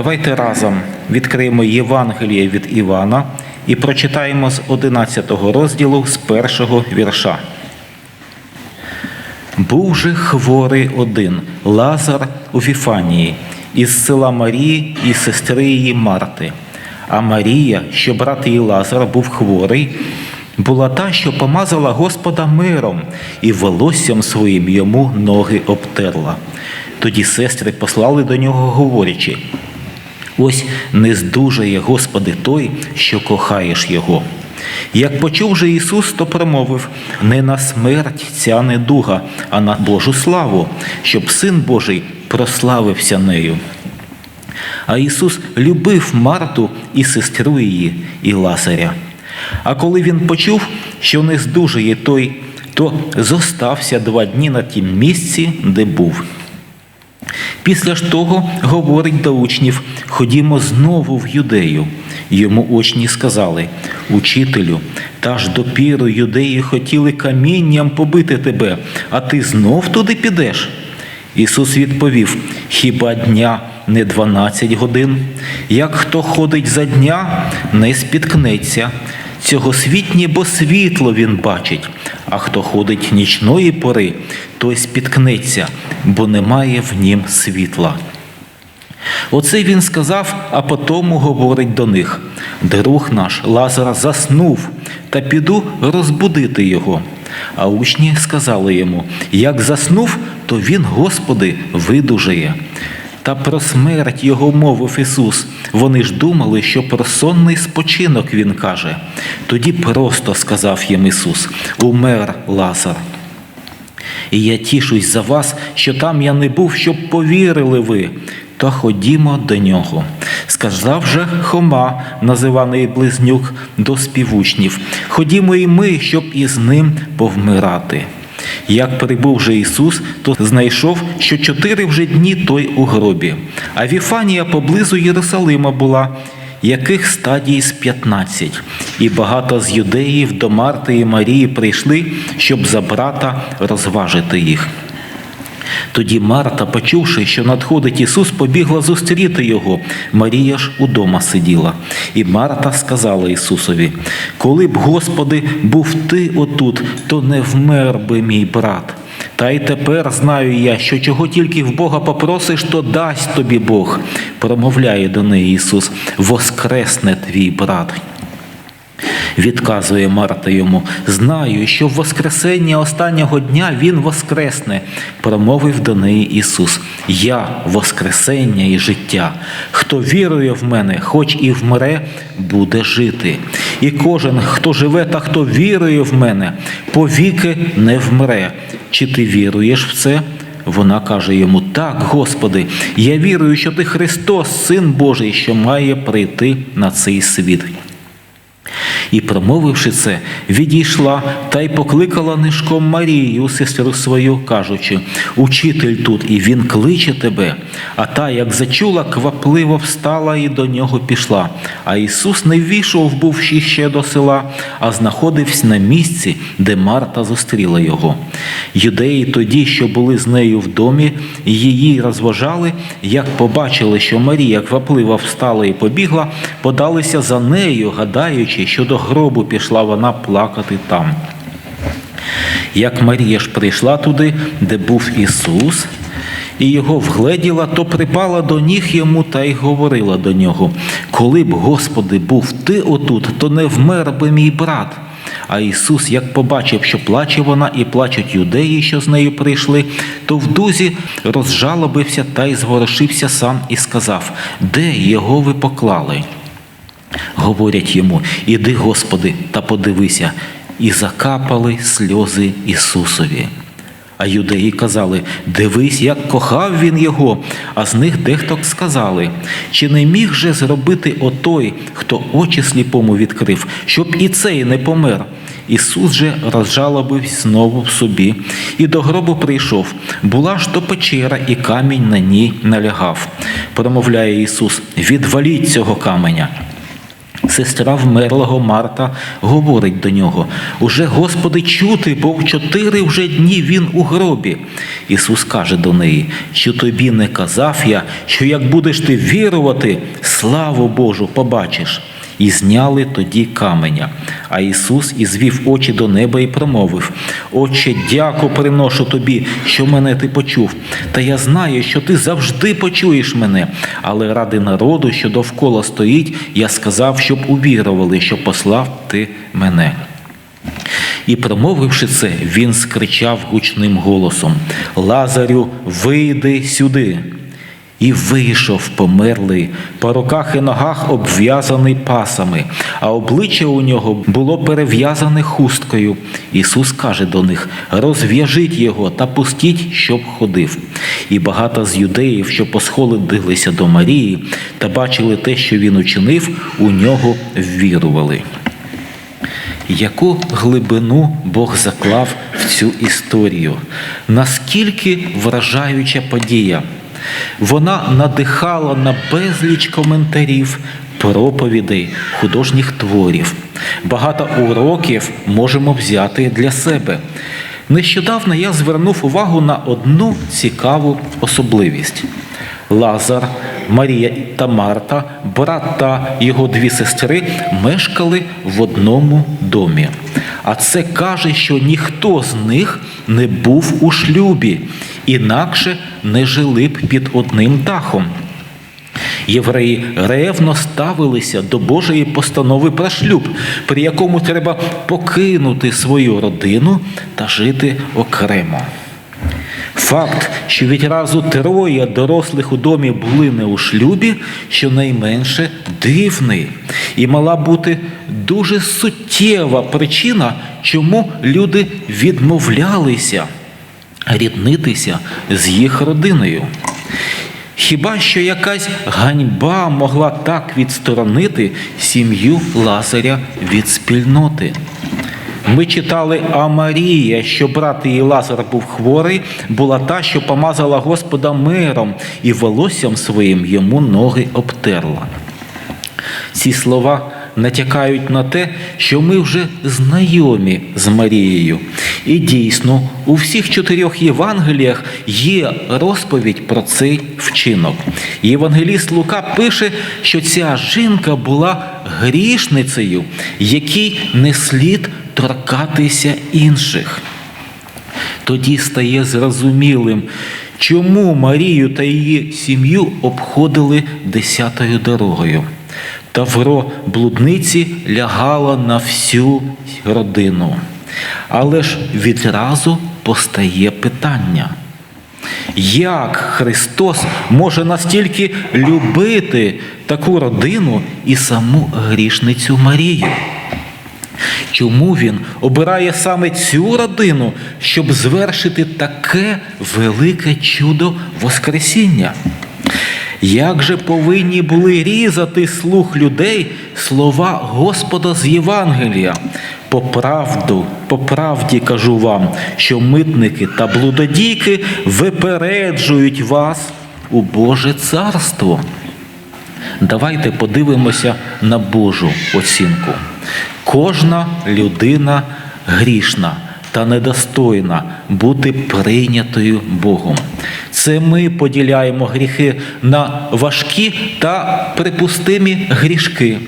Давайте разом відкриємо Євангеліє від Івана і прочитаємо з 11 розділу з першого вірша. Був же хворий один Лазар у Віфанії, із села Марії і сестри її Марти. А Марія, що брат її Лазар був хворий, була та, що помазала Господа миром і волоссям своїм йому ноги обтерла. Тоді сестри послали до нього, говорячи: Ось не здужає, Господи, той, що кохаєш Його. Як почув же Ісус, то промовив не на смерть ця недуга, а на Божу славу, щоб Син Божий прославився нею. А Ісус любив Марту і сестру її, і Лазаря. А коли він почув, що не здужає той, то зостався два дні на тім місці, де був. Після ж того говорить до учнів: ходімо знову в юдею. Йому учні сказали: Учителю, та ж допіру юдеї хотіли камінням побити тебе, а ти знов туди підеш. Ісус відповів: Хіба дня не дванадцять годин? Як хто ходить за дня, не спіткнеться. Цього світні, бо світло він бачить, а хто ходить нічної пори, той спіткнеться, бо немає в нім світла. Оце він сказав, а потому говорить до них: друг наш Лазар заснув, та піду розбудити його. А учні сказали йому: як заснув, то він, Господи, видужає. Та про смерть його мовив Ісус. Вони ж думали, що про сонний спочинок Він каже. Тоді просто сказав їм Ісус: Умер Лазар. І я тішусь за вас, що там я не був, щоб повірили ви, то ходімо до нього. Сказав же Хома, називаний близнюк, до співучнів: Ходімо і ми, щоб із ним повмирати. Як прибув же Ісус, то знайшов, що чотири вже дні той у гробі, а Віфанія поблизу Єрусалима була, яких стадій з п'ятнадцять, і багато з юдеїв до Марти і Марії прийшли, щоб за брата розважити їх. Тоді Марта, почувши, що надходить Ісус, побігла зустріти Його. Марія ж удома сиділа. І Марта сказала Ісусові: Коли б, Господи, був ти отут, то не вмер би мій брат. Та й тепер знаю я, що чого тільки в Бога попросиш, то дасть тобі Бог. Промовляє до неї Ісус: Воскресне твій брат. Відказує Марта йому, знаю, що в Воскресення останнього дня Він воскресне, промовив до неї Ісус. Я Воскресення і життя. Хто вірує в мене, хоч і вмре, буде жити. І кожен, хто живе та хто вірує в мене, повіки не вмре. Чи ти віруєш в це? Вона каже йому: Так, Господи, я вірую, що ти Христос, Син Божий, що має прийти на цей світ. І, промовивши це, відійшла та й покликала нишком Марію, сестру свою, кажучи: Учитель тут, і він кличе тебе. А та, як зачула, квапливо встала і до нього пішла. А Ісус не ввійшов був ще до села, а знаходився на місці, де Марта зустріла його. Юдеї тоді, що були з нею в домі, її розважали, як побачили, що Марія квапливо встала і побігла, подалися за нею, гадаючи, що до гробу пішла вона плакати там. Як Марія ж прийшла туди, де був Ісус, і його вгледіла, то припала до ніг йому та й говорила до нього: Коли б, Господи, був ти отут, то не вмер би мій брат. А Ісус, як побачив, що плаче вона і плачуть юдеї, що з нею прийшли, то в дузі розжалобився та й зворушився сам і сказав: Де його ви поклали? Говорять йому, іди, Господи, та подивися, і закапали сльози Ісусові. А юдеї казали: Дивись, як кохав він його. А з них дехто сказали, чи не міг же зробити отой, хто очі сліпому відкрив, щоб і цей не помер. Ісус же розжалобився знову в собі, і до гробу прийшов. Була ж то печера, і камінь на ній налягав. Промовляє Ісус: Відваліть цього каменя. Сестра вмерлого Марта говорить до нього: Уже, Господи, чути, бо в чотири вже дні він у гробі. Ісус каже до неї, що тобі не казав я, що як будеш ти вірувати, славу Божу побачиш. І зняли тоді каменя. А Ісус і звів очі до неба і промовив: Отче, дяку приношу тобі, що мене ти почув. Та я знаю, що ти завжди почуєш мене. Але ради народу, що довкола стоїть, я сказав, щоб увірували, що послав ти мене. І, промовивши це, він скричав гучним голосом: Лазарю, вийди сюди. І вийшов померлий, по руках і ногах обв'язаний пасами, а обличчя у нього було перев'язане хусткою. Ісус каже до них: розв'яжіть його та пустіть, щоб ходив. І багато з юдеїв, що посходилися до Марії та бачили те, що він учинив, у нього ввірували. Яку глибину Бог заклав в цю історію? Наскільки вражаюча подія? Вона надихала на безліч коментарів, проповідей, художніх творів. Багато уроків можемо взяти для себе. Нещодавно я звернув увагу на одну цікаву особливість. Лазар, Марія та Марта, брат та його дві сестри мешкали в одному домі. А це каже, що ніхто з них не був у шлюбі, інакше не жили б під одним дахом. Євреї ревно ставилися до Божої постанови про шлюб, при якому треба покинути свою родину та жити окремо. Факт, що відразу троє дорослих у домі були не у шлюбі, щонайменше дивний, і мала бути дуже суттєва причина, чому люди відмовлялися ріднитися з їх родиною. Хіба що якась ганьба могла так відсторонити сім'ю Лазаря від спільноти? Ми читали, а Марія, що брат її Лазар був хворий, була та, що помазала Господа миром і волоссям своїм йому ноги обтерла. Ці слова натякають на те, що ми вже знайомі з Марією. І дійсно, у всіх чотирьох Євангеліях є розповідь про цей вчинок. Євангеліст Лука пише, що ця жінка була грішницею, якій не слід торкатися інших. Тоді стає зрозумілим, чому Марію та її сім'ю обходили десятою дорогою. Тавро блудниці лягало на всю родину. Але ж відразу постає питання. Як Христос може настільки любити таку родину і саму грішницю Марію? Чому він обирає саме цю родину, щоб звершити таке велике чудо Воскресіння? Як же повинні були різати слух людей слова Господа з Євангелія? По правду, по правді кажу вам, що митники та блудодійки випереджують вас у Боже царство. Давайте подивимося на Божу оцінку. Кожна людина грішна та недостойна бути прийнятою Богом. Це ми поділяємо гріхи на важкі та припустимі грішки,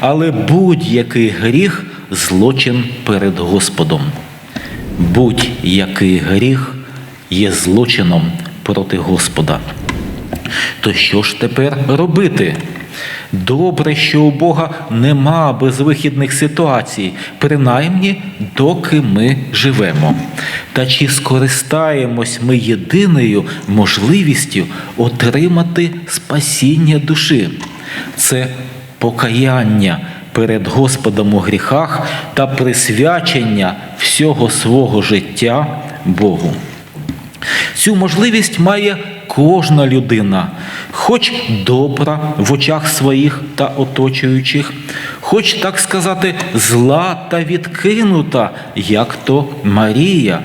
але будь-який гріх злочин перед Господом. Будь-який гріх є злочином проти Господа. То що ж тепер робити? Добре, що у Бога нема безвихідних ситуацій, принаймні доки ми живемо. Та чи скористаємось ми єдиною можливістю отримати спасіння душі? Це покаяння перед Господом у гріхах та присвячення всього свого життя Богу. Цю можливість має кожна людина, хоч добра в очах своїх та оточуючих, хоч, так сказати, зла та відкинута, як то Марія.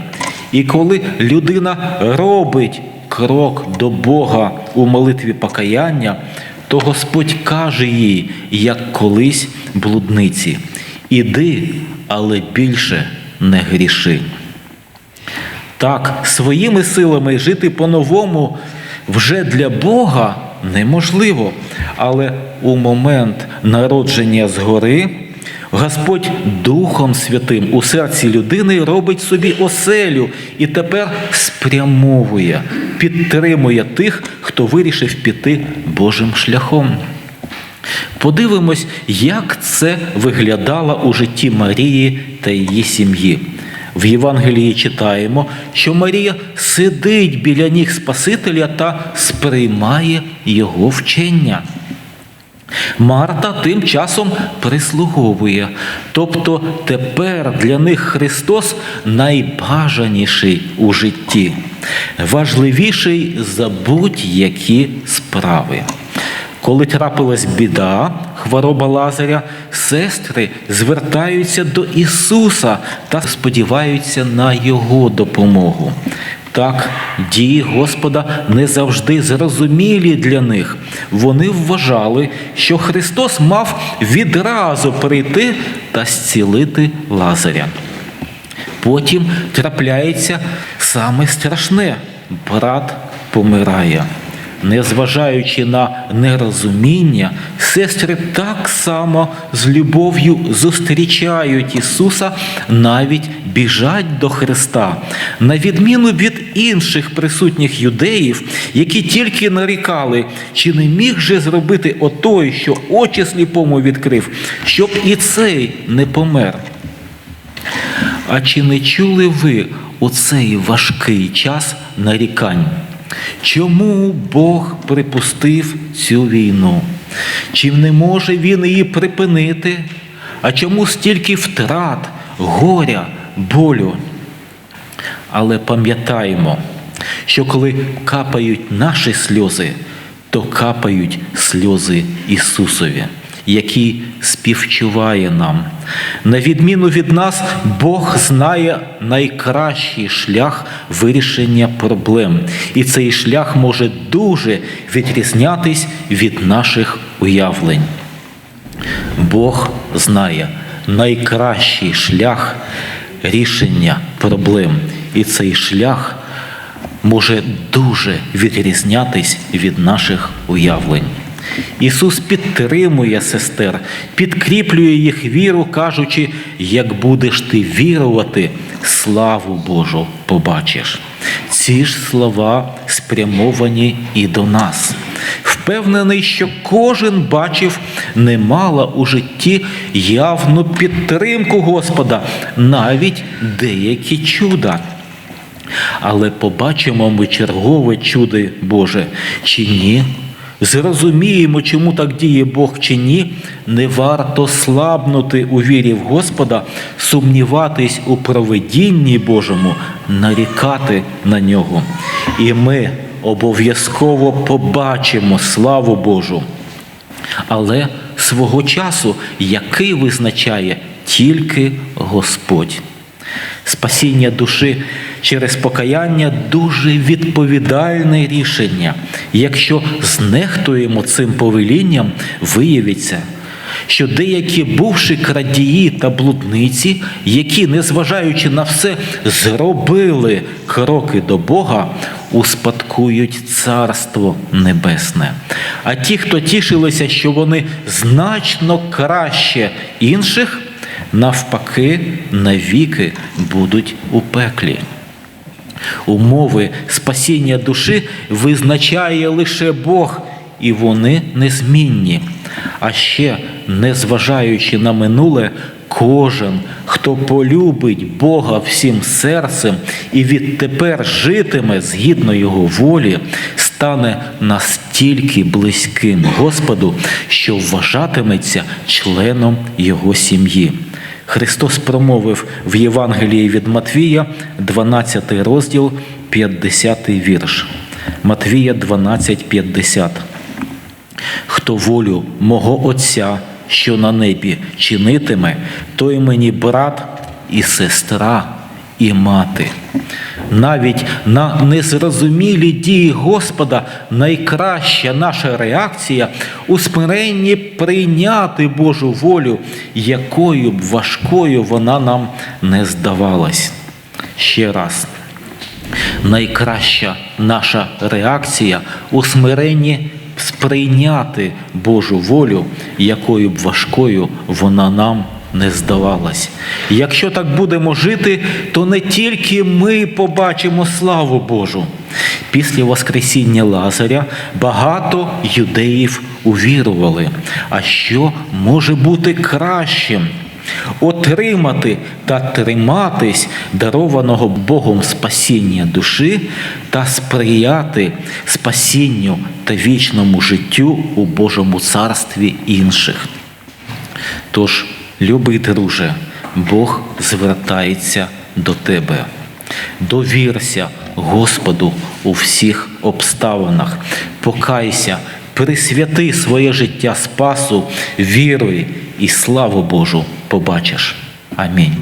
І коли людина робить крок до Бога у молитві покаяння, то Господь каже їй, як колись блудниці. Іди, але більше не гріши. Так, своїми силами жити по-новому вже для Бога неможливо. Але у момент народження згори Господь Духом Святим у серці людини робить собі оселю і тепер спрямовує, підтримує тих, хто вирішив піти Божим шляхом. Подивимось, як це виглядало у житті Марії та її сім'ї. В Євангелії читаємо, що Марія сидить біля ніг Спасителя та сприймає його вчення. Марта тим часом прислуговує, тобто тепер для них Христос найбажаніший у житті, важливіший за будь-які справи. Коли трапилась біда, хвороба Лазаря, сестри звертаються до Ісуса та сподіваються на Його допомогу. Так, дії Господа не завжди зрозумілі для них. Вони вважали, що Христос мав відразу прийти та зцілити Лазаря. Потім трапляється саме страшне брат помирає. Незважаючи на нерозуміння, сестри так само з любов'ю зустрічають Ісуса, навіть біжать до Христа, на відміну від інших присутніх юдеїв, які тільки нарікали, чи не міг же зробити отой, що очі сліпому відкрив, щоб і цей не помер. А чи не чули ви у цей важкий час нарікань? Чому Бог припустив цю війну? Чим не може Він її припинити? А чому стільки втрат, горя, болю? Але пам'ятаємо, що коли капають наші сльози, то капають сльози Ісусові, який співчуває нам. На відміну від нас, Бог знає найкращий шлях вирішення проблем, і цей шлях може дуже відрізнятись від наших уявлень. Бог знає найкращий шлях рішення проблем, і цей шлях може дуже відрізнятись від наших уявлень. Ісус підтримує сестер, підкріплює їх віру, кажучи, як будеш ти вірувати, славу Божу побачиш. Ці ж слова спрямовані і до нас. Впевнений, що кожен бачив немало у житті явну підтримку Господа, навіть деякі чуда. Але побачимо ми чергове чудо Боже чи ні? Зрозуміємо, чому так діє Бог чи ні, не варто слабнути у вірі в Господа, сумніватись у проведінні Божому, нарікати на нього. І ми обов'язково побачимо славу Божу. Але свого часу, який визначає тільки Господь. Спасіння душі через покаяння дуже відповідальне рішення. Якщо знехтуємо цим повелінням, виявиться, що деякі бувші крадії та блудниці, які, незважаючи на все, зробили кроки до Бога, успадкують Царство Небесне. А ті, хто тішилися, що вони значно краще інших, навпаки, навіки будуть у пеклі. Умови спасіння душі визначає лише Бог, і вони незмінні. А ще, незважаючи на минуле, кожен, хто полюбить Бога всім серцем і відтепер житиме згідно Його волі, стане настільки близьким Господу, що вважатиметься членом Його сім'ї. Христос промовив в Євангелії від Матвія, 12 розділ, 50 вірш. Матвія 12, 50. Хто волю мого Отця, що на небі чинитиме, той мені брат і сестра, і мати. Навіть на незрозумілі дії Господа найкраща наша реакція у смиренні прийняти Божу волю, якою б важкою вона нам не здавалась. Ще раз. Найкраща наша реакція у смиренні сприйняти Божу волю, якою б важкою вона нам не здавалась. Якщо так будемо жити, то не тільки ми побачимо славу Божу. Після Воскресіння Лазаря багато юдеїв увірували. А що може бути кращим? Отримати та триматись дарованого Богом спасіння душі та сприяти спасінню та вічному життю у Божому царстві інших. Тож, любий друже, Бог звертається до тебе. Довірся Господу у всіх обставинах, покайся, присвяти своє життя спасу, віруй і славу Божу побачиш. Амінь.